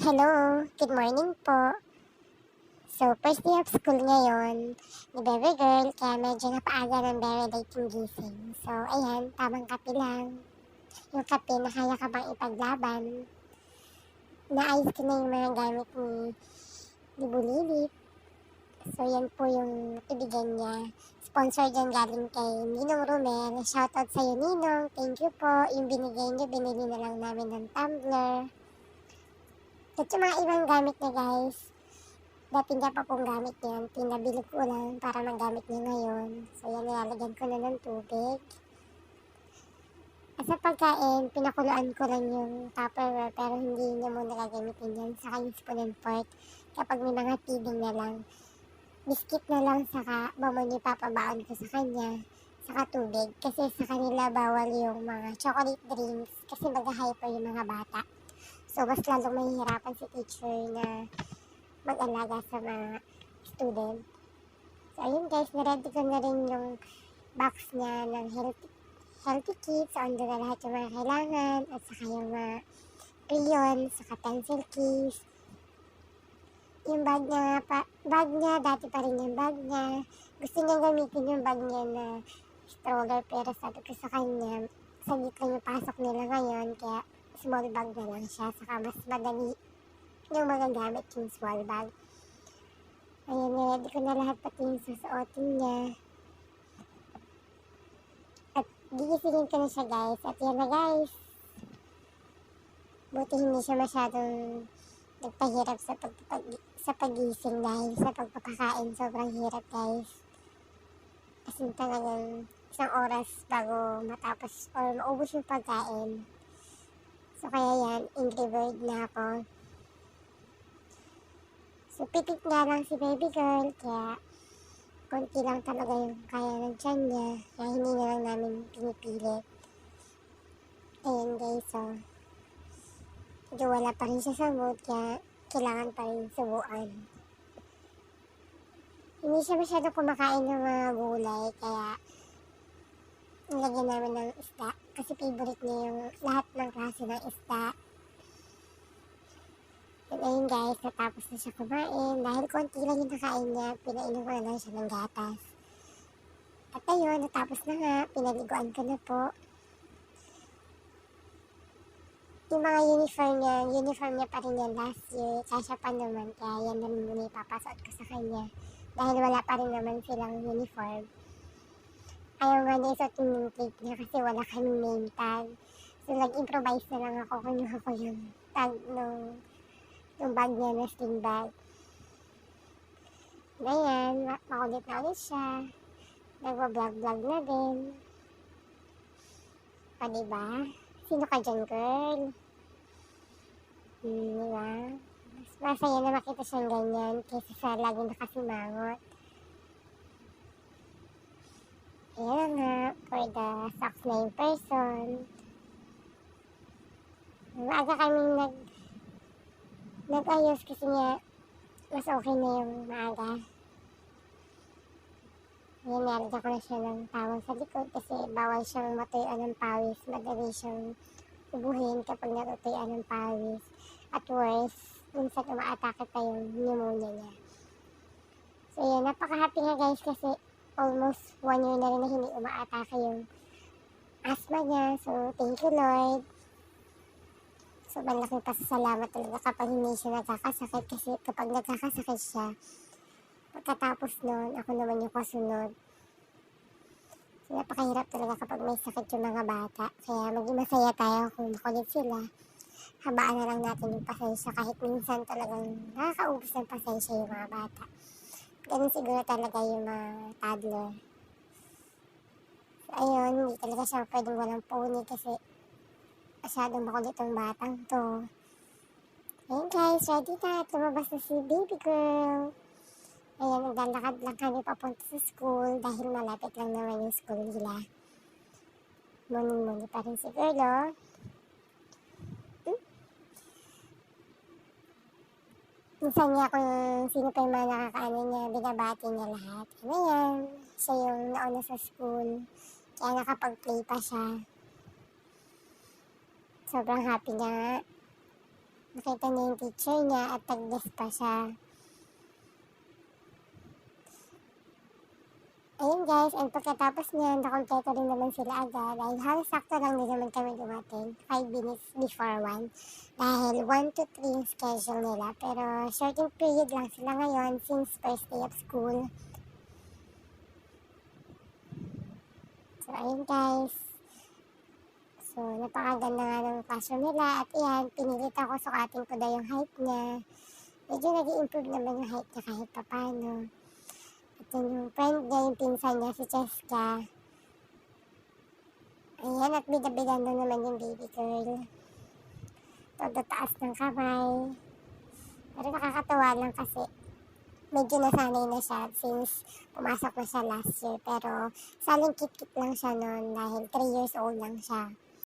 Hello, good morning po. So, first day of school ngayon ni Baby Girl, kaya medyo napaaga ng very late yung gising. So, ayan, tamang kape lang. Yung kape na kaya ka bang ipaglaban. Naayos ko na yung mga gamit ni, ni Bulilit. So, yan po yung ibigay niya. Sponsor dyan galing kay Ninong Romel. Shoutout sa'yo, Ninong. Thank you po. Yung binigay niyo, binili na lang namin ng tumbler. At yung mga ibang gamit niya guys, dati niya pa pong gamit yan, pinabilog ko lang para magamit niya ngayon. So yan, nilalagyan ko na ng tubig. At sa pagkain, pinakuluan ko lang yung tupperware pero hindi niya muna gagamitin yan. Saka yung spoon and fork kapag may mga feeding na lang. Biskit na lang saka mamon yung papabaon ko sa kanya. Saka tubig kasi sa kanila bawal yung mga chocolate drinks kasi mag-hyper yung mga bata. So, mas lalong mahihirapan si teacher na mag-alaga sa mga student. So, ayun guys, naready ko na rin yung box niya ng healthy, healthy kits. So, andun na lahat yung mga kailangan at saka yung mga crayon, saka pencil case. Yung bag niya, pa, bag niya, dati pa rin yung bag niya. Gusto niya gamitin yung bag niya na stroller pero sabi ko sa kanya, saglit lang yung pasok nila ngayon kaya small bag na lang siya. Saka mas madali yung mga gamit yung small bag. Ayan, niready ko na lahat pati yung susuotin niya. At gigisingin ko na siya guys. At yan na guys. Buti hindi siya masyadong nagpahirap sa, pagpapag, sa pagising dahil sa pagpapakain. Sobrang hirap guys. As in talagang isang oras bago matapos or maubos yung pagkain. So kaya yan, Angry Bird na ako. So pitik nga lang si baby girl, kaya konti lang talaga yung kaya ng tiyan niya. Kaya hindi na lang namin pinipilit. Ayan guys, so. Medyo wala pa rin siya sa mood, kaya kailangan pa rin subuan. Hindi siya masyado kumakain ng mga gulay, kaya nilagyan namin ng isda. Kasi favorite niya yung lahat ng klase ng isda. And ayun guys, natapos na siya kumain. Dahil konti lang yung nakain niya, pinainom ko na lang siya ng gatas. At ayun, natapos na nga, pinaliguan ko na po. Yung mga uniform niya, uniform niya pa rin yan last year. Kasya pa naman, kaya yan na muna ipapasot ko sa kanya. Dahil wala pa rin naman silang uniform ayaw nga niya isuot yung tape niya kasi wala kaming name tag. So, nag-improvise na lang ako. Kinuha ko yung tag nung yung bag niya na sling bag. Ganyan, ma- makulit na ulit siya. Nagwa-vlog-vlog na din. O, diba? Sino ka dyan, girl? Hmm, diba? Mas masaya na makita siyang ganyan kaysa sa lagi nakasimangot. Ayan nga, for the socks na in person. Maaga kaming nag nag-ayos kasi nga mas okay na yung maaga. Ayan, nalagyan ko na siya ng tawang sa likod kasi bawal siyang matuyuan ng pawis. Madali siyang ubuhin kapag natutuyuan ng pawis. At worse, minsan umaatake pa yung pneumonia niya. So yun, napaka-happy nga guys kasi almost one year na rin na hindi umaatake yung asthma niya. So, thank you Lord. So, malaking pasasalamat talaga kapag hindi siya nagkakasakit kasi kapag nagkakasakit siya, pagkatapos nun, ako naman yung kasunod. So, napakahirap talaga kapag may sakit yung mga bata. Kaya maging masaya tayo kung makulit sila. Habaan na lang natin yung pasensya kahit minsan talagang nakakaubos ng pasensya yung mga bata. Ganun siguro talaga yung mga toddler. So, ayun, hindi talaga siya pwedeng walang pony kasi masyadong makulit ang batang to. Ayun guys, ready na. At lumabas na si baby girl. Ayan, naglalakad lang kami papunta sa school dahil malapit lang naman yung school nila. Muni-muni pa rin si girl, oh. Minsan niya kung sino pa yung mga nakakaano niya, binabati niya lahat. Ano yan? Siya yung nauna sa school. Kaya nakapag-play pa siya. Sobrang happy niya. Nakita niya yung teacher niya at tagdas pa siya. Ayun guys, and pagkatapos niyan, nakompleto rin naman sila agad. Dahil halos sakto lang din naman kami dumating. 5 minutes before 1. Dahil 1 to 3 yung schedule nila. Pero shorting period lang sila ngayon since first day of school. So ayun guys. So napakaganda nga ng classroom nila. At iyan, pinilit ako sukatin ko daw yung height niya. Medyo nag improve naman yung height niya kahit papano. Yun yung friend niya, yung pinsan niya, si Cheska. Ayan, at bidabidan na naman yung baby girl. Todo taas ng kamay. Pero nakakatuwa lang kasi medyo nasanay na siya since pumasok na siya last year. Pero saling kit-kit lang siya noon dahil 3 years old lang siya.